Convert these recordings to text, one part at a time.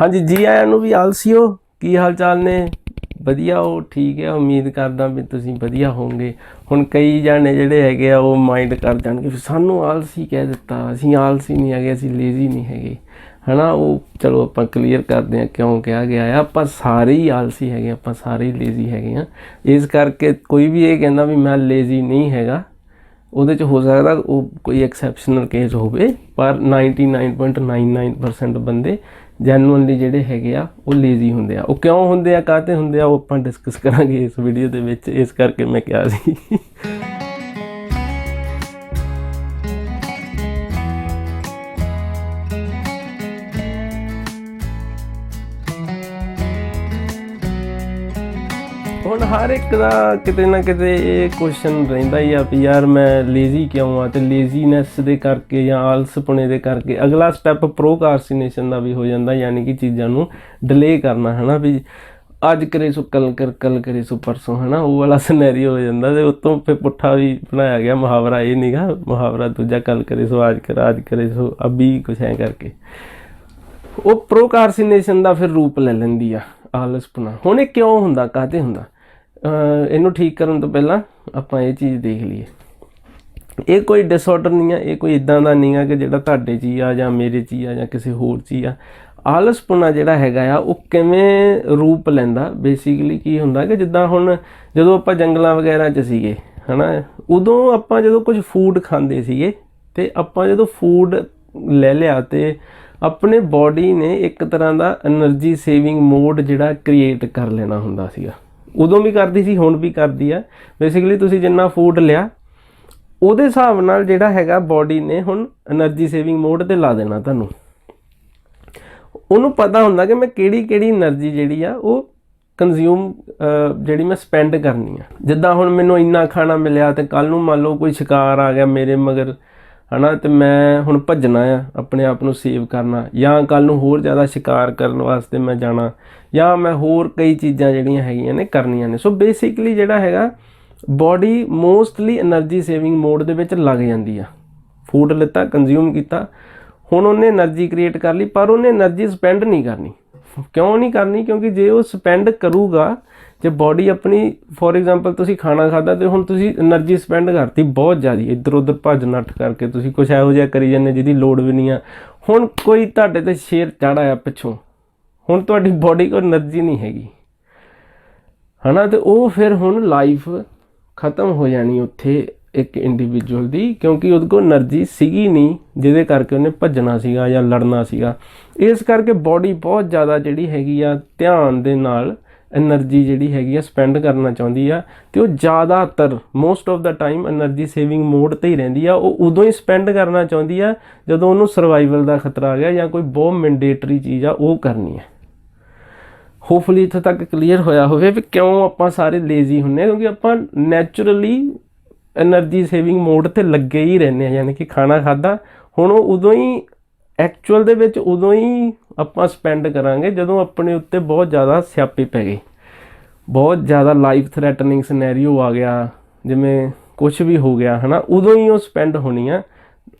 ਹਾਂਜੀ, ਜੀ ਆਇਆਂ ਨੂੰ ਵੀ ਆਲਸੀਓ। ਕੀ ਹਾਲ ਚਾਲ ਨੇ? ਵਧੀਆ ਉਹ ਠੀਕ ਹੈ। ਉਮੀਦ ਕਰਦਾ ਵੀ ਤੁਸੀਂ ਵਧੀਆ ਹੋਵੋਗੇ। ਹੁਣ ਕਈ ਜਾਣੇ ਜਿਹੜੇ ਹੈਗੇ ਆ, ਉਹ ਮਾਈਂਡ ਕਰ ਜਾਣਗੇ ਵੀ ਸਾਨੂੰ ਆਲਸੀ ਕਹਿ ਦਿੱਤਾ। ਅਸੀਂ ਆਲਸੀ ਨਹੀਂ ਹੈਗੇ, ਅਸੀਂ ਲੇਜ਼ੀ ਨਹੀਂ ਹੈਗੇ। ਹਨਾ, ਉਹ ਚਲੋ ਆਪਾਂ ਕਲੀਅਰ ਕਰਦੇ ਆ ਕਿਉਂ ਕਿਹਾ ਗਿਆ ਆ। ਆਪਾਂ ਸਾਰੇ ਹੀ ਆਲਸੀ ਹੈਗੇ ਆਪਾਂ ਸਾਰੇ ਹੀ ਲੇਜ਼ੀ ਹੈਗੇ ਆ ਇਸ ਕਰਕੇ ਕੋਈ ਵੀ ਇਹ ਕਹਿੰਦਾ ਵੀ ਮੈਂ ਲੇਜ਼ੀ ਨਹੀਂ ਹੈਗਾ, ਉਹਦੇ ਚ ਹੋ ਸਕਦਾ ਉਹ ਕੋਈ ਐਕਸੈਪਸ਼ਨਲ ਕੇਸ ਹੋਵੇ, ਪਰ 99.99% ਬੰਦੇ ਜੈਨੂਅਨਲੀ ਜਿਹੜੇ ਹੈਗੇ ਆ, ਉਹ ਲੇਜ਼ੀ ਹੁੰਦੇ ਆ। ਉਹ ਕਿਉਂ ਹੁੰਦੇ ਆ, ਕਾਹਤੇ ਹੁੰਦੇ ਆ, ਉਹ ਆਪਾਂ ਡਿਸਕਸ ਕਰਾਂਗੇ ਇਸ ਵੀਡੀਓ ਦੇ ਵਿੱਚ। ਇਸ ਕਰਕੇ ਮੈਂ ਕਿਹਾ ਸੀ। ਹੁਣ ਹਰ ਇੱਕ ਦਾ ਕਿਤੇ ਨਾ ਕਿਤੇ ਇਹ ਕੁਐਸਚਨ ਰਹਿੰਦਾ ਹੀ ਆ ਵੀ ਯਾਰ ਮੈਂ ਲੇਜ਼ੀ ਕਿਉਂ ਆ ਤੇ ਲੇਜ਼ੀਨੈਸ ਦੇ ਕਰਕੇ ਜਾਂ ਆਲਸਪੁਣੇ ਦੇ ਕਰਕੇ ਅਗਲਾ ਸਟੈਪ ਪ੍ਰੋਕਾਸਟੀਨੇਸ਼ਨ ਦਾ ਵੀ ਹੋ ਜਾਂਦਾ, ਯਾਨੀ ਕਿ ਚੀਜ਼ਾਂ ਨੂੰ ਡਿਲੇ ਕਰਨਾ, ਹਨਾ ਵੀ ਅੱਜ ਕਰੇ ਸੋ ਕੱਲ ਕਰ ਕੱਲ ਕਰੇ ਸੋ, ਪਰਸੋਂ, ਹਨਾ, ਉਹ ਵਾਲਾ ਸਿਨੈਰੀਓ ਹੋ ਜਾਂਦਾ ਤੇ ਉਤੋਂ ਫੇ ਪੁੱਠਾ ਵੀ ਬਣਾਇਆ ਗਿਆ ਮੁਹਾਵਰਾ ਇਹ ਨਹੀਂਗਾ ਮੁਹਾਵਰਾ ਦੂਜਾ ਕੱਲ ਕਰੇ ਸੋ, ਅੱਜ ਕਰ, ਅੱਜ ਕਰੇ ਸੋ ਅਭੀ ਕੁਛ ਐ ਕਰਕੇ। ਉਹ ਪ੍ਰੋਕਾਰਸੀਨੇਸ਼ਨ ਦਾ ਫਿਰ ਰੂਪ ਲੈ ਲੈਂਦੀ ਆ, ਆਲਸਪੁਣਾ। ਹੁਣ ਇਹ ਕਿਉਂ ਹੁੰਦਾ, ਕਾਹਤੇ ਹੁੰਦਾ? ਇਹਨੂੰ ਠੀਕ ਕਰਨ ਤੋਂ ਪਹਿਲਾਂ ਆਪਾਂ ਇਹ ਚੀਜ਼ ਦੇਖ ਲਈਏ। ਇਹ ਕੋਈ ਡਿਸਆਰਡਰ ਨਹੀਂ ਆ, ਇਹ ਕੋਈ ਇਦਾਂ ਦਾ ਨਹੀਂ ਆ ਕਿ ਜਿਹੜਾ ਤੁਹਾਡੇ 'ਚ ਹੀ ਆ ਜਾਂ ਮੇਰੇ 'ਚ ਹੀ ਆ ਜਾਂ ਕਿਸੇ ਹੋਰ 'ਚ ਹੀ ਆ। ਆਲਸਪੁਣਾ ਜਿਹੜਾ ਹੈਗਾ ਆ, ਉਹ ਕਿਵੇਂ ਰੂਪ ਲੈਂਦਾ? ਬੇਸਿਕਲੀ ਕੀ ਹੁੰਦਾ ਕਿ ਜਿੱਦਾਂ ਹੁਣ ਜਦੋਂ ਆਪਾਂ ਜੰਗਲਾਂ ਵਗੈਰਾ 'ਚ ਸੀਗੇ, ਹਨਾ, ਉਦੋਂ ਆਪਾਂ ਜਦੋਂ ਕੁਝ ਫੂਡ ਖਾਂਦੇ ਸੀਗੇ ਤੇ ਆਪਾਂ ਜਦੋਂ ਫੂਡ ਲੈ ਲਿਆ ਤੇ ਆਪਣੇ ਬਾਡੀ ਨੇ ਇੱਕ ਤਰ੍ਹਾਂ ਦਾ એનર્ਜੀ ਸੇਵਿੰਗ ਮੋਡ ਜਿਹੜਾ ਕ੍ਰੀਏਟ ਕਰ ਲੈਣਾ ਹੁੰਦਾ ਸੀਗਾ। ਉਦੋਂ ਵੀ ਕਰਦੀ ਸੀ, ਹੁਣ ਵੀ ਕਰਦੀ ਆ। ਬੇਸਿਕਲੀ ਤੁਸੀਂ ਜਿੰਨਾ ਫੂਡ ਲਿਆ, ਉਹਦੇ ਹਿਸਾਬ ਨਾਲ ਜਿਹੜਾ ਹੈਗਾ ਬਾਡੀ ਨੇ ਹੁਣ એનર્ਜੀ ਸੇਵਿੰਗ ਮੋਡ ਤੇ ਲਾ ਦੇਣਾ ਤੁਹਾਨੂੰ। ਉਹਨੂੰ ਪਤਾ ਹੁੰਦਾ ਕਿ ਮੈਂ ਕਿਹੜੀ ਕਿਹੜੀ એનર્ਜੀ ਜਿਹੜੀ ਆ, ਉਹ ਕੰਜ਼ਿਊਮ ਜਿਹੜੀ ਮੈਂ ਸਪੈਂਡ ਕਰਨੀ ਆ। ਜਿੱਦਾਂ ਹੁਣ ਮੈਨੂੰ ਇੰਨਾ ਖਾਣਾ ਮਿਲਿਆ ਤੇ ਕੱਲ ਨੂੰ ਮੰਨ ਲਓ ਕੋਈ ਸ਼ਿਕਾਰ ਆ ਗਿਆ ਮੇਰੇ ਮਗਰ ਹਨਾ, ਤੇ ਮੈਂ ਹੁਣ ਭੱਜਣਾ ਆ ਆਪਣੇ ਆਪ ਨੂੰ ਸੇਵ ਕਰਨਾ, ਜਾਂ ਕੱਲ ਨੂੰ ਹੋਰ ਜ਼ਿਆਦਾ ਸ਼ਿਕਾਰ ਕਰਨ ਵਾਸਤੇ ਮੈਂ ਜਾਣਾ, ਜਾਂ ਮੈਂ ਹੋਰ ਕਈ ਚੀਜ਼ਾਂ ਜਿਹੜੀਆਂ ਹੈਗੀਆਂ ਨੇ ਕਰਨੀਆਂ ਨੇ। ਸੋ ਬੇਸਿਕਲੀ ਜਿਹੜਾ ਹੈਗਾ body mostly energy saving mode ਦੇ ਵਿੱਚ ਲੱਗ ਜਾਂਦੀ ਆ। ਫੂਡ ਲਿੱਤਾ ਕੰਜ਼ਿਊਮ ਕੀਤਾ, ਹੁਣ ਉਹਨੇ એનર્ਜੀ ਕ੍ਰੀਏਟ ਕਰ ਲਈ, ਪਰ ਉਹਨੇ એનર્ਜੀ ਸਪੈਂਡ ਨਹੀਂ ਕਰਨੀ। ਕਿਉਂ ਨਹੀਂ ਕਰਨੀ? ਕਿਉਂਕਿ ਜੇ ਉਹ ਸਪੈਂਡ ਕਰੂਗਾ ਜੇ ਬਾਡੀ ਆਪਣੀ ਫੋਰ ਐਗਜ਼ਾਮਪਲ ਤੁਸੀਂ ਖਾਣਾ ਖਾਦਾ ਤੇ ਹੁਣ ਤੁਸੀਂ એનર્ਜੀ ਸਪੈਂਡ ਕਰਤੀ ਬਹੁਤ ਜ਼ਿਆਦੀ ਇੱਧਰ ਉੱਧਰ ਭੱਜ ਨੱਠ ਕਰਕੇ ਤੁਸੀਂ ਕੁਝ ਇਹੋ ਜਿਹਾ ਕਰੀ ਜਾਂਦੇ ਜਿਹਦੀ ਲੋੜ ਵੀ ਨਹੀਂ ਆ। ਹੁਣ ਕੋਈ ਤੁਹਾਡੇ ਤੇ ਸ਼ੇਰ ਚੜਾ ਆ ਪਿੱਛੋਂ, ਹੁਣ ਤੁਹਾਡੀ ਬਾਡੀ ਕੋਲ એનર્ਜੀ ਨਹੀਂ ਹੈਗੀ। ਹਨਾ, ਤੇ ਉਹ ਫਿਰ ਹੁਣ ਲਾਈਫ ਖਤਮ ਹੋ ਜਾਣੀ ਉੱਥੇ ਇੱਕ ਇੰਡੀਵਿਜੂਅਲ ਦੀ, ਕਿਉਂਕਿ ਉਹਦੇ ਕੋਲ એનર્ਜੀ ਸੀਗੀ ਨਹੀਂ, ਜਿਹਦੇ ਕਰਕੇ ਉਹਨੇ ਭੱਜਣਾ ਸੀਗਾ ਜਾਂ ਲੜਨਾ ਸੀਗਾ। ਇਸ ਕਰਕੇ ਬਾਡੀ ਬਹੁਤ ਜ਼ਿਆਦਾ ਜਿਹੜੀ ਹੈਗੀ ਆ ਧਿਆਨ ਦੇ ਨਾਲ ਐਨਰਜੀ ਜਿਹੜੀ ਹੈਗੀ ਆ ਸਪੈਂਡ ਕਰਨਾ ਚਾਹੁੰਦੀ ਆ ਤੇ ਉਹ ਜ਼ਿਆਦਾਤਰ most of the time energy saving mode ਤੇ ਹੀ ਰਹਿੰਦੀ ਆ, ਉਹ ਉਦੋਂ ਹੀ ਸਪੈਂਡ ਕਰਨਾ ਚਾਹੁੰਦੀ ਆ ਜਦੋਂ ਉਹਨੂੰ ਸਰਵਾਈਵਲ ਦਾ ਖਤਰਾ ਆ ਗਿਆ ਜਾਂ ਕੋਈ ਬਹੁਤ ਮੈਂਡੇਟਰੀ ਚੀਜ਼ ਆ, ਉਹ ਕਰਨੀ ਆ। ਹੋਪਫੁਲੀ ਇੱਥੇ ਤੱਕ ਕਲੀਅਰ ਹੋਇਆ ਹੋਵੇ ਵੀ ਕਿਉਂ ਆਪਾਂ ਸਾਰੇ ਲੇਜ਼ੀ ਹੁੰਨੇ ਕਿਉਂਕਿ ਆਪਾਂ ਨੇਚਰਲੀ ਐਨਰਜੀ ਸੇਵਿੰਗ ਮੋਡ ਤੇ ਲੱਗੇ ਹੀ ਰਹਿੰਦੇ ਆ, ਯਾਨੀ ਕਿ ਖਾਣਾ ਖਾਦਾ ਹੁਣ ਉਹ ਉਦੋਂ ਹੀ ਐਕਚੁਅਲ ਦੇ ਵਿੱਚ ਉਦੋਂ ਹੀ ਆਪਾਂ ਸਪੈਂਡ ਕਰਾਂਗੇ ਜਦੋਂ ਆਪਣੇ ਉੱਤੇ ਬਹੁਤ ਜ਼ਿਆਦਾ ਸਿਆਪੇ ਪੈ ਗਏ। ਬਹੁਤ ਜ਼ਿਆਦਾ ਲਾਈਫ ਥ੍ਰੈਟਨਿੰਗ ਸਿਨੈਰੀਓ ਆ ਗਿਆ, ਜਿਵੇਂ ਕੁਝ ਵੀ ਹੋ ਗਿਆ, ਹਨਾ? ਉਦੋਂ ਹੀ ਉਹ ਸਪੈਂਡ ਹੋਣੀ ਆ।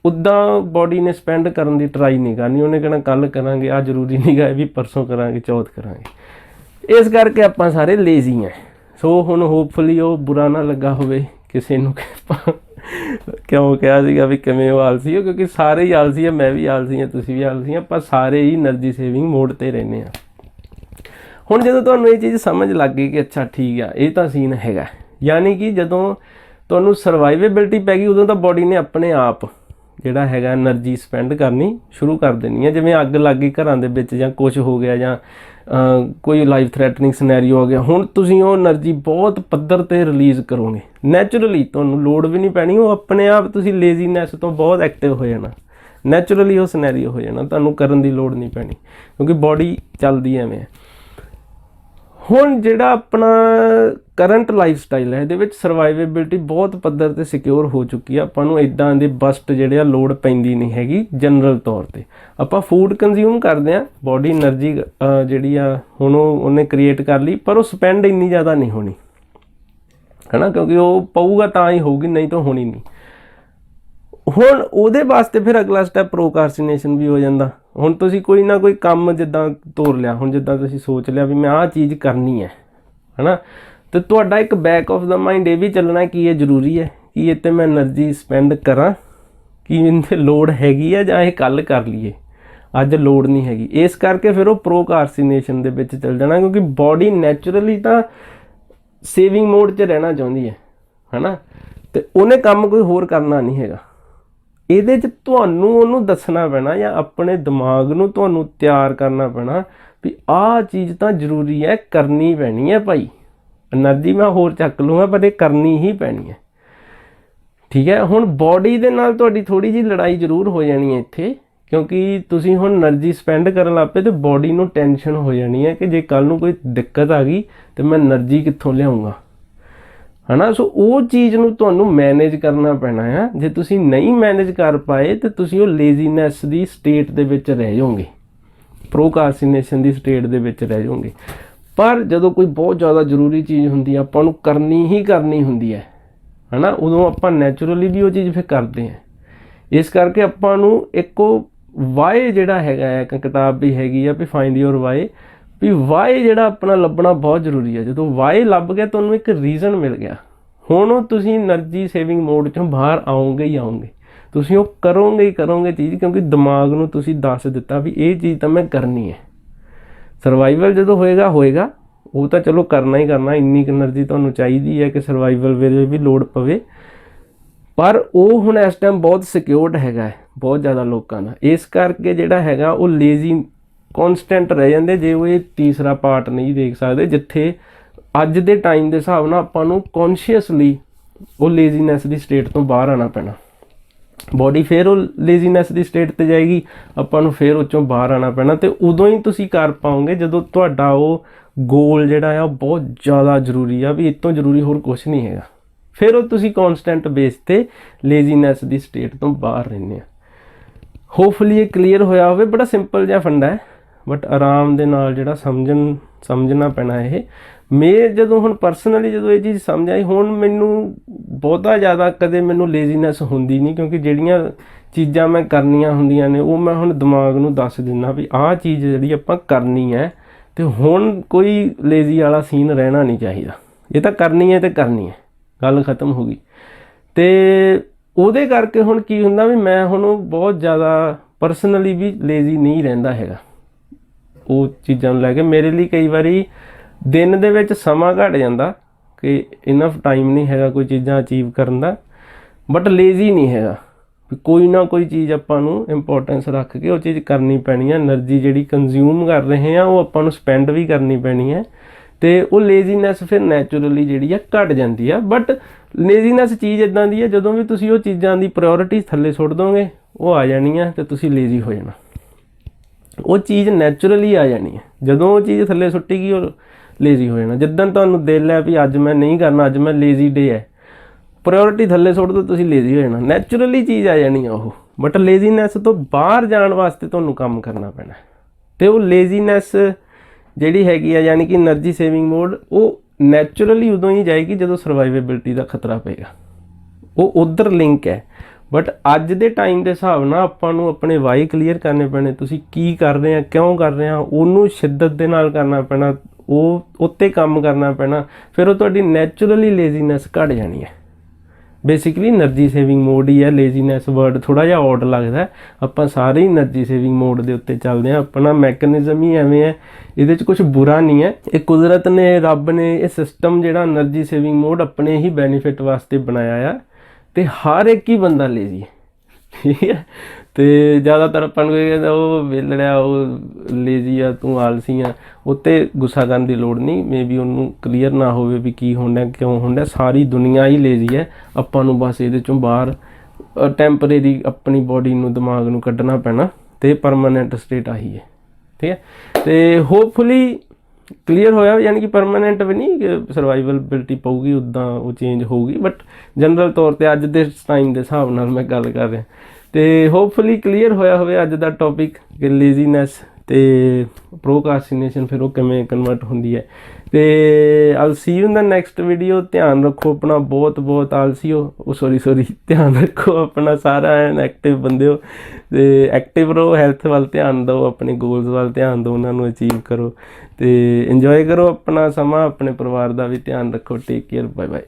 ਉਦਾਂ ਬਾਡੀ ਨੇ ਸਪੈਂਡ ਕਰਨ ਦੀ ਟਰਾਈ ਨਹੀਂ ਕਰਨੀ। ਉਹਨੇ ਕਹਿਣਾ ਕੱਲ ਕਰਾਂਗੇ ਆ ਜ਼ਰੂਰੀ ਨਹੀਂ ਗਾ ਵੀ ਪਰਸੋਂ ਕਰਾਂਗੇ, ਚੌਥ ਕਰਾਂਗੇ। ਇਸ ਕਰਕੇ ਆਪਾਂ ਸਾਰੇ ਲੇਜ਼ੀ ਆ। ਸੋ ਹੁਣ ਹੋਪਫੁਲੀ ਉਹ ਬੁਰਾ ਨਾ ਲੱਗਾ ਹੋਵੇ ਕਿਸੇ ਨੂੰ ਕਿ ਆਪਾਂ ਕਿਉਂ ਕਿਹਾ ਸੀਗਾ ਵੀ ਕਿਵੇਂ ਉਹ ਆਲਸੀ ਉਹ ਕਿਉਂਕਿ ਸਾਰੇ ਹੀ ਆਲਸੀ ਆ ਮੈਂ ਵੀ ਆਲਸੀ ਆ ਤੁਸੀਂ ਵੀ ਆਲਸੀ ਆ ਪਰ ਸਾਰੇ ਹੀ એનર્ਜੀ ਸੇਵਿੰਗ ਮੋਡ ਤੇ ਰਹਿੰਦੇ ਆ। ਹੁਣ ਜਦੋਂ ਤੁਹਾਨੂੰ ਇਹ ਚੀਜ਼ ਸਮਝ ਲੱਗ ਗਈ ਕਿ ਅੱਛਾ, ਠੀਕ ਆ, ਇਹ ਤਾਂ ਸੀਨ ਹੈਗਾ। ਯਾਨੀ ਕਿ ਜਦੋਂ ਤੁਹਾਨੂੰ ਸਰਵਾਈਵੇਬਿਲਟੀ ਪੈ ਗਈ, ਉਦੋਂ ਤਾਂ ਬਾਡੀ ਨੇ ਆਪਣੇ ਆਪ ਜਿਹੜਾ ਹੈਗਾ એનર્ਜੀ ਸਪੈਂਡ ਕਰਨੀ ਸ਼ੁਰੂ ਕਰ ਦੇਣੀ ਹੈ। ਜਿਵੇਂ ਅੱਗ ਲੱਗ ਗਈ ਘਰਾਂ ਦੇ ਵਿੱਚ ਜਾਂ ਕੁਝ ਹੋ ਗਿਆ ਜਾਂ ਕੋਈ ਲਾਈਫ ਥ੍ਰੈਟਨਿੰਗ ਸਿਨੈਰੀਓ ਆ ਗਿਆ, ਹੁਣ ਤੁਸੀਂ ਉਹ એનર્ਜੀ ਬਹੁਤ ਪੱਧਰ ਤੇ ਰਿਲੀਜ਼ ਕਰੋਗੇ। ਨੇਚਰਲੀ ਤੁਹਾਨੂੰ ਲੋਡ ਵੀ ਨਹੀਂ ਪੈਣੀ, ਉਹ ਆਪਣੇ ਆਪ ਤੁਸੀਂ ਲੇਜ਼ੀਨੈਸ ਤੋਂ ਬਹੁਤ ਐਕਟਿਵ ਹੋ ਜਾਣਾ। ਨੇਚਰਲੀ ਉਹ ਸਿਨੈਰੀਓ ਹੋ ਜਾਣਾ, ਤੁਹਾਨੂੰ ਕਰਨ ਦੀ ਲੋੜ ਨਹੀਂ ਪੈਣੀ, ਕਿਉਂਕਿ ਬਾਡੀ ਚੱਲਦੀ ਐਵੇਂ ਹੈ। ਹੁਣ ਜਿਹੜਾ ਆਪਣਾ ਕਰੰਟ ਲਾਈਫ ਸਟਾਈਲ ਹੈ, ਇਹਦੇ ਵਿੱਚ ਸਰਵਾਈਵੇਬਿਲਟੀ ਬਹੁਤ ਪੱਧਰ ਤੇ ਸਿਕਿਉਰ ਹੋ ਚੁੱਕੀ ਆ। ਆਪਾਂ ਨੂੰ ਇਦਾਂ ਦੇ ਬਸਟ ਜਿਹੜੇ ਆ ਲੋਡ ਪੈਂਦੀ ਨਹੀਂ ਹੈਗੀ ਜਨਰਲ ਤੌਰ ਤੇ। ਆਪਾਂ ਫੂਡ ਕੰਜ਼ਿਊਮ ਕਰਦੇ ਆ ਬਾਡੀ એનર્ਜੀ ਜਿਹੜੀ ਆ, ਹੁਣ ਉਹ ਉਹਨੇ ਕ੍ਰੀਏਟ ਕਰ ਲਈ, ਪਰ ਉਹ ਸਪੈਂਡ ਇੰਨੀ ਜ਼ਿਆਦਾ ਨਹੀਂ ਹੋਣੀ। ਹਨਾ? ਕਿਉਂਕਿ ਉਹ ਪਊਗਾ ਤਾਂ ਹੀ ਹੋਊਗੀ, ਨਹੀਂ ਤਾਂ ਹੋਣੀ ਨਹੀਂ। ਹੁਣ ਉਹਦੇ ਵਾਸਤੇ ਫਿਰ ਅਗਲਾ ਸਟੈਪ ਪ੍ਰੋਕਾਸਟੀਨੇਸ਼ਨ ਵੀ ਹੋ ਜਾਂਦਾ। ਹੁਣ ਤੁਸੀਂ ਕੋਈ ਨਾ ਕੋਈ ਕੰਮ ਜਿੱਦਾਂ ਤੋਰ ਲਿਆ, ਹੁਣ ਜਿੱਦਾਂ ਤੁਸੀਂ ਸੋਚ ਲਿਆ ਵੀ ਮੈਂ ਆਹ ਚੀਜ਼ ਕਰਨੀ ਹੈ, ਹਨਾ? ਤੇ ਤੁਹਾਡਾ ਇੱਕ ਬੈਕ ਆਫ ਦਾ ਮਾਈਂਡ ਇਹ ਵੀ ਚੱਲਣਾ ਕਿ ਇਹ ਜ਼ਰੂਰੀ ਹੈ, ਕਿ ਇਹ ਤੇ ਮੈਂ એનર્ਜੀ ਸਪੈਂਡ ਕਰਾਂ, ਕਿ ਇਹਦੇ ਲੋਡ ਹੈਗੀ ਆ ਜਾਂ ਇਹ ਕੱਲ ਕਰ ਲਈਏ, ਅੱਜ ਲੋਡ ਨਹੀਂ ਹੈਗੀ। ਇਸ ਕਰਕੇ ਫਿਰ ਉਹ ਪ੍ਰੋਕਾਰਸੀਨੇਸ਼ਨ ਦੇ ਵਿੱਚ ਚੱਲ ਜਾਣਾ, ਕਿਉਂਕਿ ਬਾਡੀ ਨੇਚਰਲੀ ਤਾਂ ਸੇਵਿੰਗ ਮੋਡ 'ਚ ਰਹਿਣਾ ਚਾਹੁੰਦੀ ਹੈ, ਹਨਾ? ਤੇ ਉਹਨੇ ਕੰਮ ਕੋਈ ਹੋਰ ਕਰਨਾ ਨਹੀਂ ਹੈਗਾ। ਇਹਦੇ 'ਚ ਤੁਹਾਨੂੰ ਉਹਨੂੰ ਦੱਸਣਾ ਪੈਣਾ ਜਾਂ ਆਪਣੇ ਦਿਮਾਗ ਨੂੰ ਤੁਹਾਨੂੰ ਤਿਆਰ ਕਰਨਾ ਪੈਣਾ ਵੀ ਆਹ ਚੀਜ਼ ਤਾਂ ਜ਼ਰੂਰੀ ਹੈ, ਕਰਨੀ ਪੈਣੀ ਹੈ ਭਾਈ। એનર્ਜੀ ਮੈਂ ਹੋਰ ਚੱਕ ਲੂੰਗਾ ਪਰ ਇਹ ਕਰਨੀ ਹੀ ਪੈਣੀ ਹੈ। ਠੀਕ ਹੈ, ਹੁਣ ਬਾਡੀ ਦੇ ਨਾਲ ਤੁਹਾਡੀ ਥੋੜੀ ਜੀ ਲੜਾਈ ਜ਼ਰੂਰ ਹੋ ਜਾਣੀ ਹੈ ਇੱਥੇ, ਕਿਉਂਕਿ ਤੁਸੀਂ ਹੁਣ એનર્ਜੀ ਸਪੈਂਡ ਕਰਨ ਲੱਪੇ ਤੇ ਬਾਡੀ ਨੂੰ ਟੈਨਸ਼ਨ ਹੋ ਜਾਣੀ ਹੈ ਕਿ ਜੇ ਕੱਲ ਨੂੰ ਕੋਈ ਦਿੱਕਤ ਆ ਗਈ ਤੇ ਮੈਂ એનર્ਜੀ ਕਿੱਥੋਂ ਲਿਆਉਂਗਾ ਹਨਾ? ਸੋ ਉਹ ਚੀਜ਼ ਨੂੰ ਤੁਹਾਨੂੰ ਮੈਨੇਜ ਕਰਨਾ ਪੈਣਾ ਹੈ। ਜੇ ਤੁਸੀਂ ਨਹੀਂ ਮੈਨੇਜ ਕਰ ਪਾਏ, ਤੇ ਤੁਸੀਂ ਉਹ ਲੇਜ਼ੀਨੈਸ ਦੀ ਸਟੇਟ ਦੇ ਵਿੱਚ ਰਹਿ ਜਾਓਗੇ। ਪ੍ਰੋਕਾਸਟੀਨੇਸ਼ਨ ਦੀ ਸਟੇਟ ਦੇ ਵਿੱਚ ਰਹਿ ਜਾਓਗੇ। ਪਰ ਜਦੋਂ ਕੋਈ ਬਹੁਤ ਜ਼ਿਆਦਾ ਜ਼ਰੂਰੀ ਚੀਜ਼ ਹੁੰਦੀ ਹੈ, ਆਪਾਂ ਨੂੰ ਕਰਨੀ ਹੀ ਕਰਨੀ ਹੁੰਦੀ ਹੈ। ਹਨਾ? ਉਦੋਂ ਆਪਾਂ ਨੇਚਰਲੀ ਵੀ ਉਹ ਚੀਜ਼ ਫਿਰ ਕਰਦੇ ਹਾਂ। ਇਸ ਕਰਕੇ ਆਪਾਂ ਨੂੰ ਇੱਕੋ ਵਾਏ ਜਿਹੜਾ ਹੈਗਾ ਹੈ, ਇੱਕ ਕਿਤਾਬ ਵੀ ਹੈਗੀ ਆ ਵੀ ਫਾਈਂਡ ਯੋਰ ਵਾਏ ਵੀ ਵਾਈ ਜਿਹੜਾ ਆਪਣਾ ਲੱਭਣਾ ਬਹੁਤ ਜ਼ਰੂਰੀ ਹੈ। ਜਦੋਂ ਵਾਈ ਲੱਭ ਗਿਆ ਤੁਹਾਨੂੰ ਇੱਕ ਰੀਜ਼ਨ ਮਿਲ ਗਿਆ। ਹੁਣ ਤੁਸੀਂ એનર્ਜੀ ਸੇਵਿੰਗ ਮੋਡ ਚੋਂ ਬਾਹਰ ਆਉਂਗੇ ਹੀ ਆਉਂਗੇ। ਤੁਸੀਂ ਉਹ ਕਰੋਗੇ ਹੀ ਕਰੋਗੇ ਚੀਜ਼ ਕਿਉਂਕਿ ਦਿਮਾਗ ਨੂੰ ਤੁਸੀਂ ਦੱਸ ਦਿੱਤਾ ਵੀ ਇਹ ਚੀਜ਼ ਤਾਂ ਮੈਂ ਕਰਨੀ ਹੈ। ਸਰਵਾਈਵਲ ਜਦੋਂ ਹੋਏਗਾ ਹੋਏਗਾ। ਉਹ ਤਾਂ ਚਲੋ ਕਰਨਾ ਹੀ ਕਰਨਾ, ਇੰਨੀ ਕੁ એનર્ਜੀ ਤੁਹਾਨੂੰ ਚਾਹੀਦੀ ਹੈ ਕਿ ਸਰਵਾਈਵਲ ਵੇਲੇ ਵੀ ਲੋਡ ਪਵੇ। ਪਰ ਉਹ ਹੁਣ ਇਸ ਟਾਈਮ ਬਹੁਤ ਸਿਕਿਉਰਡ ਹੈਗਾ ਬਹੁਤ ਜ਼ਿਆਦਾ ਲੋਕਾਂ ਦਾ। ਇਸ ਕਰਕੇ ਜਿਹੜਾ ਹੈਗਾ ਉਹ ਲੇਜ਼ੀ ਕਨਸਟੈਂਟ ਰਹਿ ਜਾਂਦੇ, ਜੇ ਉਹ ਇਹ ਤੀਸਰਾ ਪਾਰਟ ਨਹੀਂ ਦੇਖ ਸਕਦੇ, ਜਿੱਥੇ ਅੱਜ ਦੇ ਟਾਈਮ ਦੇ ਹਿਸਾਬ ਨਾਲ ਆਪਾਂ ਨੂੰ ਕੌਨਸ਼ੀਅਸਲੀ ਉਹ ਲੇਜ਼ੀਨੈਸ ਦੀ ਸਟੇਟ ਤੋਂ ਬਾਹਰ ਆਣਾ ਪੈਣਾ। ਬਾਡੀ ਫੇਰ ਉਹ ਲੇਜ਼ੀਨੈਸ ਦੀ ਸਟੇਟ ਤੇ ਜਾਏਗੀ, ਆਪਾਂ ਨੂੰ ਫੇਰ ਉਹ ਚੋਂ ਬਾਹਰ ਆਣਾ ਪੈਣਾ ਤੇ ਉਦੋਂ ਹੀ ਤੁਸੀਂ ਕਰ ਪਾਓਗੇ ਜਦੋਂ ਤੁਹਾਡਾ ਉਹ ਗੋਲ ਜਿਹੜਾ ਆ ਉਹ ਬਹੁਤ ਜ਼ਿਆਦਾ ਜ਼ਰੂਰੀ ਆ ਵੀ ਇਹ ਤੋਂ ਜ਼ਰੂਰੀ ਹੋਰ ਕੁਝ ਨਹੀਂ ਹੈਗਾ। ਫਿਰ ਉਹ ਤੁਸੀਂ ਕਨਸਟੈਂਟ ਬੇਸ ਤੇ ਲੇਜ਼ੀਨੈਸ ਦੀ ਸਟੇਟ ਤੋਂ ਬਾਹਰ ਰਹਿੰਦੇ ਆ। ਹੋਪਫੁਲੀ ਇਹ ਕਲੀਅਰ ਹੋਇਆ ਹੋਵੇ, ਬੜਾ ਸਿੰਪਲ ਜਿਹਾ ਫੰਡਾ ਹੈ। ਬਟ ਆਰਾਮ ਦੇ ਨਾਲ ਜਿਹੜਾ ਸਮਝਣ, ਸਮਝਣਾ ਪੈਣਾ ਇਹ। ਮੈਂ ਜਦੋਂ ਹੁਣ ਪਰਸਨਲੀ ਜਦੋਂ ਇਹ ਚੀਜ਼ ਸਮਝ ਆਈ, ਹੁਣ ਮੈਨੂੰ ਬਹੁਤਾ ਜ਼ਿਆਦਾ ਕਦੇ ਮੈਨੂੰ ਲੇਜ਼ੀਨੈਸ ਹੁੰਦੀ ਨਹੀਂ, ਕਿਉਂਕਿ ਜਿਹੜੀਆਂ ਚੀਜ਼ਾਂ ਮੈਂ ਕਰਨੀਆਂ ਹੁੰਦੀਆਂ ਨੇ, ਉਹ ਮੈਂ ਹੁਣ ਦਿਮਾਗ ਨੂੰ ਦੱਸ ਦਿੰਦਾ ਵੀ ਆਹ ਚੀਜ਼ ਜਿਹੜੀ ਆਪਾਂ ਕਰਨੀ ਹੈ, ਤੇ ਹੁਣ ਕੋਈ ਲੇਜ਼ੀ ਵਾਲਾ ਸੀਨ ਰਹਿਣਾ ਨਹੀਂ ਚਾਹੀਦਾ। ਇਹ ਤਾਂ ਕਰਨੀ ਹੈ ਤੇ ਕਰਨੀ ਹੈ। ਗੱਲ ਖਤਮ ਹੋ ਗਈ। ਤੇ ਉਹਦੇ ਕਰਕੇ ਹੁਣ ਕੀ ਹੁੰਦਾ ਵੀ ਮੈਂ ਹੁਣ ਬਹੁਤ ਜ਼ਿਆਦਾ ਪਰਸਨਲੀ ਵੀ ਲੇਜ਼ੀ ਨਹੀਂ ਰਹਿੰਦਾ ਹੈਗਾ। ਉਹ ਚੀਜ਼ਾਂ ਨੂੰ ਲੈ ਕੇ ਮੇਰੇ ਲਈ ਕਈ ਵਾਰੀ ਦਿਨ ਦੇ ਵਿੱਚ ਸਮਾਂ ਘਟ ਜਾਂਦਾ ਕਿ ਇਨਫ ਟਾਈਮ ਨਹੀਂ ਹੈਗਾ ਕੋਈ ਚੀਜ਼ਾਂ ਅਚੀਵ ਕਰਨ ਦਾ ਬਟ ਲੇਜ਼ੀ ਨਹੀਂ ਹੈਗਾ। ਕੋਈ ਨਾ ਕੋਈ ਚੀਜ਼ ਆਪਾਂ ਨੂੰ ਇੰਪੋਰਟੈਂਸ ਰੱਖ ਕੇ ਉਹ ਚੀਜ਼ ਕਰਨੀ ਪੈਣੀ ਹੈ। એનર્ਜੀ ਜਿਹੜੀ ਕੰਜ਼ਿਊਮ ਕਰ ਰਹੇ ਆ ਉਹ ਆਪਾਂ ਨੂੰ ਸਪੈਂਡ ਵੀ ਕਰਨੀ ਪੈਣੀ ਹੈ। ਤੇ ਉਹ ਲੇਜ਼ੀਨੈਸ ਫਿਰ ਨੇਚਰਲੀ ਜਿਹੜੀ ਆ ਘਟ ਜਾਂਦੀ ਆ। ਬਟ ਲੇਜ਼ੀਨੈਸ ਚੀਜ਼ ਇਦਾਂ ਦੀ ਆ, ਜਦੋਂ ਵੀ ਤੁਸੀਂ ਉਹ ਚੀਜ਼ਾਂ ਦੀ ਪ੍ਰਾਇੋਰਟੀ ਥੱਲੇ ਸੁੱਟ ਦੋਗੇ, ਉਹ ਆ ਜਾਣੀ ਆ ਤੇ ਤੁਸੀਂ ਲੇਜ਼ੀ ਹੋ ਜਾਣਾ। ਉਹ ਚੀਜ਼ ਨੇਚਰਲੀ ਆ ਜਾਣੀ ਹੈ। ਜਦੋਂ ਉਹ ਚੀਜ਼ ਥੱਲੇ ਸੁੱਟੀ ਗਈ, ਉਹ ਲੇਜ਼ੀ ਹੋ ਜਾਣਾ। ਜਿੱਦਣ ਤੁਹਾਨੂੰ ਦਿਲ ਹੈ ਵੀ ਅੱਜ ਮੈਂ ਨਹੀਂ ਕਰਨਾ, ਅੱਜ ਮੈਂ ਲੇਜ਼ੀ ਡੇ ਹੈ। ਪ੍ਰਾਇੋਰਟੀ ਥੱਲੇ ਸੁੱਟ ਦੋ, ਤੁਸੀਂ ਲੇਜ਼ੀ ਹੋ ਜਾਣਾ। ਨੇਚਰਲੀ ਚੀਜ਼ ਆ ਜਾਣੀ ਆ ਉਹ। ਬਟ ਲੇਜ਼ੀਨੈਸ ਤੋਂ ਬਾਹਰ ਜਾਣ ਵਾਸਤੇ ਤੁਹਾਨੂੰ ਕੰਮ ਕਰਨਾ ਪੈਣਾ। ਤੇ ਉਹ ਲੇਜ਼ੀਨੈਸ ਜਿਹੜੀ ਹੈਗੀ ਆ, ਯਾਨੀ ਕਿ એનર્ਜੀ ਸੇਵਿੰਗ ਮੋਡ ਉਹ ਨੇਚਰਲੀ ਉਦੋਂ ਹੀ ਜਾਏਗੀ ਜਦੋਂ ਸਰਵਾਈਵੇਬਿਲਟੀ ਦਾ ਖਤਰਾ ਪਏਗਾ। ਉਹ ਉਧਰ ਲਿੰਕ ਹੈ। ਬਟ ਅੱਜ ਦੇ ਟਾਈਮ ਦੇ ਹਿਸਾਬ ਨਾਲ ਆਪਾਂ ਨੂੰ ਆਪਣੇ ਵਾਈ ਕਲੀਅਰ ਕਰਨੇ ਪੈਣੇ। ਤੁਸੀਂ ਕੀ ਕਰ ਰਹੇ ਆ, ਕਿਉਂ ਕਰ ਰਹੇ ਆ, ਉਹਨੂੰ ਸ਼ਿੱਦਤ ਦੇ ਨਾਲ ਕਰਨਾ ਪੈਣਾ, ਉਹ, ਉੱਤੇ ਕੰਮ ਕਰਨਾ ਪੈਣਾ, ਫਿਰ ਉਹ ਤੁਹਾਡੀ ਨੇਚਰਲੀ ਲੇਜ਼ੀਨੈਸ ਘਟ ਜਾਣੀ ਹੈ। ਬੇਸਿਕਲੀ એનર્ਜੀ ਸੇਵਿੰਗ ਮੋਡ ਹੀ ਹੈ ਲੇਜ਼ੀਨੈਸ ਵਰਡ ਥੋੜਾ ਜਿਹਾ ਆਡ ਲੱਗਦਾ। ਆਪਾਂ ਸਾਰੇ ਹੀ એનર્ਜੀ ਸੇਵਿੰਗ ਮੋਡ ਦੇ ਉੱਤੇ ਚੱਲਦੇ ਆ, ਆਪਣਾ ਮੈਕੈਨਿਜ਼ਮ ਹੀ ਐਵੇਂ ਹੈ। ਇਹਦੇ ਵਿੱਚ ਕੁਝ ਬੁਰਾ ਨਹੀਂ ਹੈ। ਇਹ ਕੁਦਰਤ ਨੇ, ਰੱਬ ਨੇ ਇਹ ਸਿਸਟਮ ਜਿਹੜਾ એનર્ਜੀ ਸੇਵਿੰਗ ਮੋਡ ਆਪਣੇ ਹੀ ਬੈਨੀਫਿਟ ਵਾਸਤੇ ਬਣਾਇਆ ਆ। ਤੇ ਹਰ ਇੱਕ ਹੀ ਬੰਦਾ ਲੇਜ਼ੀ ਹੈ ਠੀਕ ਹੈ? ਤੇ ਜ਼ਿਆਦਾਤਰ ਆਪਾਂ ਨੂੰ ਇਹ ਕਹਿੰਦਾ ਉਹ ਵੇਲੜਿਆ ਉਹ ਲੇਜ਼ੀ ਆ, ਤੂੰ ਆਲਸੀ ਆ। ਉੱਤੇ ਗੁੱਸਾ ਕਰਨ ਦੀ ਲੋੜ ਨਹੀਂ। ਮੇਬੀ ਉਹਨੂੰ ਕਲੀਅਰ ਨਾ ਹੋਵੇ ਵੀ ਕੀ ਹੁੰਦਾ, ਕਿਉਂ ਹੁੰਦਾ। ਸਾਰੀ ਦੁਨੀਆ ਹੀ ਲੇਜ਼ੀ ਹੈ। ਆਪਾਂ ਨੂੰ ਬਸ ਇਹਦੇ ਚੋਂ ਬਾਹਰ ਟੈਂਪਰੇਰੀ ਆਪਣੀ ਬਾਡੀ ਨੂੰ, ਦਿਮਾਗ ਨੂੰ ਕੱਢਣਾ ਪੈਣਾ ਤੇ ਪਰਮਾਨੈਂਟ ਸਟੇਟ ਆਹੀ ਹੈ। ਠੀਕ ਹੈ? ਤੇ ਹੋਪਫੁਲੀ ਕਲੀਅਰ ਹੋਇਆ ਯਾਨੀ ਕਿ ਪਰਮਾਨੈਂਟ ਵੀ ਨਹੀਂ ਸਰਵਾਈਵਲਬਿਲਟੀ ਪਊਗੀ, ਉਦਾਂ ਉਹ ਚੇਂਜ ਹੋਊਗੀ ਬਟ ਜਨਰਲ ਤੌਰ ਤੇ ਅੱਜ ਦੇ ਟਾਈਮ ਦੇ ਹਿਸਾਬ ਨਾਲ ਮੈਂ ਗੱਲ ਕਰ ਰਿਹਾ। ਤੇ ਹੋਪਫੁਲੀ ਕਲੀਅਰ ਹੋਇਆ ਹੋਵੇ ਅੱਜ ਦਾ ਟੌਪਿਕ ਕਿ ਲੇਜ਼ੀਨੈਸ ਤੇ ਪ੍ਰੋਕਾਸਟੀਨੇਸ਼ਨ ਫਿਰ ਉਹ ਕਿਵੇਂ ਕਨਵਰਟ ਹੁੰਦੀ ਹੈ। ਤੇ I'll see you in the next video ਧਿਆਨ ਰੱਖੋ ਆਪਣਾ ਬਹੁਤ ਬਹੁਤ ਆਲਸੀਓ ਉਹ ਸੌਰੀ ਸੌਰੀ ਧਿਆਨ ਰੱਖੋ ਆਪਣਾ ਸਾਰਾ ਐਨ ਐਕਟਿਵ ਬੰਦਿਓ ਤੇ ਐਕਟਿਵ ਰਹੋ ਹੈਲਥ ਵੱਲ ਧਿਆਨ ਦਿਓ, ਆਪਣੇ ਗੋਲਸ ਵੱਲ ਧਿਆਨ ਦਿਓ, ਉਹਨਾਂ ਨੂੰ ਅਚੀਵ ਕਰੋ। ਤੇ ਇੰਜੋਏ ਕਰੋ ਆਪਣਾ ਸਮਾਂ, ਆਪਣੇ ਪਰਿਵਾਰ ਦਾ ਵੀ ਧਿਆਨ ਰੱਖੋ। Take care bye bye